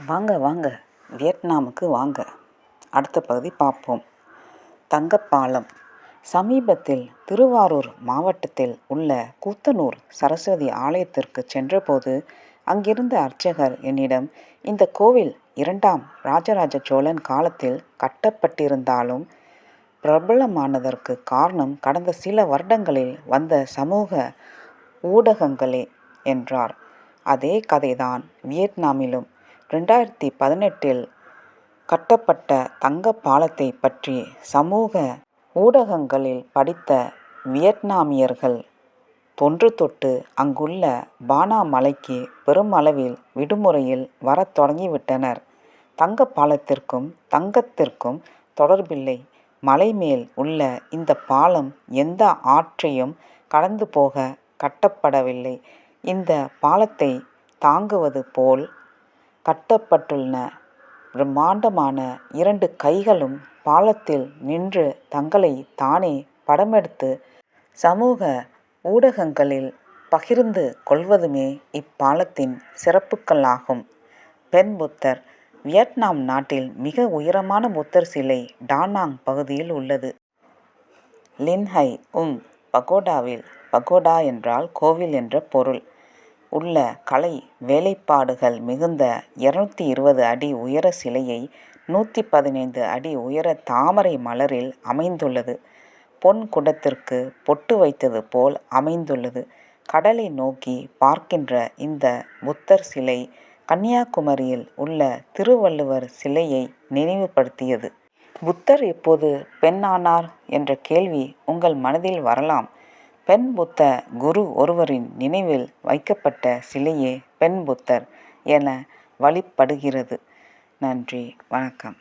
வாங்க வாங்க. வியட்நாமுக்கு வாங்க. அடுத்த பகுதி பார்ப்போம். தங்கப்பாலம். சமீபத்தில் திருவாரூர் மாவட்டத்தில் உள்ள கூத்தனூர் சரஸ்வதி ஆலயத்திற்கு சென்றபோது அங்கிருந்த அர்ச்சகர் என்னிடம் இந்த கோவில் இரண்டாம் ராஜராஜ சோழன் காலத்தில் கட்டப்பட்டிருந்தாலும் பிரபலமானதற்கு காரணம் கடந்த சில வருடங்களில் வந்த சமூக ஊடகங்களே என்றார். அதே கதைதான் வியட்நாமிலும் ரெண்டாயிரத்தி பதினெட்டில் கட்டப்பட்ட தங்க பாலத்தை பற்றி சமூக ஊடகங்களில் படித்த வியட்நாமியர்கள் தொன்று தொட்டு அங்குள்ள பானா மலைக்கு பெருமளவில் விடுமுறையில் வரத் தொடங்கிவிட்டனர். தங்க பாலத்திற்கும் தங்கத்திற்கும் தொடர்பில்லை. மலை மேல் உள்ள இந்த பாலம் எந்த ஆற்றையும் கடந்து போக கட்டப்படவில்லை. இந்த பாலத்தை தாங்குவது போல் கட்டப்பட்டுள்ளன. பிரம்மாண்டமான இரண்டு கைகளும் பாலத்தில் நின்று தங்களை தானே படமெடுத்து சமூக ஊடகங்களில் பகிர்ந்து கொள்வதுமே இப்பாலத்தின் சிறப்புக்களாகும் பெண் புத்தர் வியட்நாம் நாட்டில் மிக உயரமான புத்தர் சிலை டானாங் பகுதியில் உள்ளது. லின்ஹை உங் பகோடாவில் பகோடா என்றால் கோவில் என்ற பொருள். உள்ள கலை வேலைப்பாடுகள் மிகுந்த இருநூத்தி இருபது அடி உயர சிலையை நூற்றி பதினைந்து அடி உயர தாமரை மலரில் அமைந்துள்ளது. பொன் குடத்திற்கு பொட்டு வைத்தது போல் அமைந்துள்ளது. கடலை நோக்கி பார்க்கின்ற இந்த புத்தர் சிலை கன்னியாகுமரியில் உள்ள திருவள்ளுவர் சிலையை நினைவுபடுத்தியது. புத்தர் எப்போது பெண்ணானார்? என்ற கேள்வி உங்கள் மனதில் வரலாம். பெண் புத்த குரு ஒருவரின் நினைவில் வைக்கப்பட்ட சிலையே பெண் புத்தர் என வழிபடுகிறது. நன்றி வணக்கம்.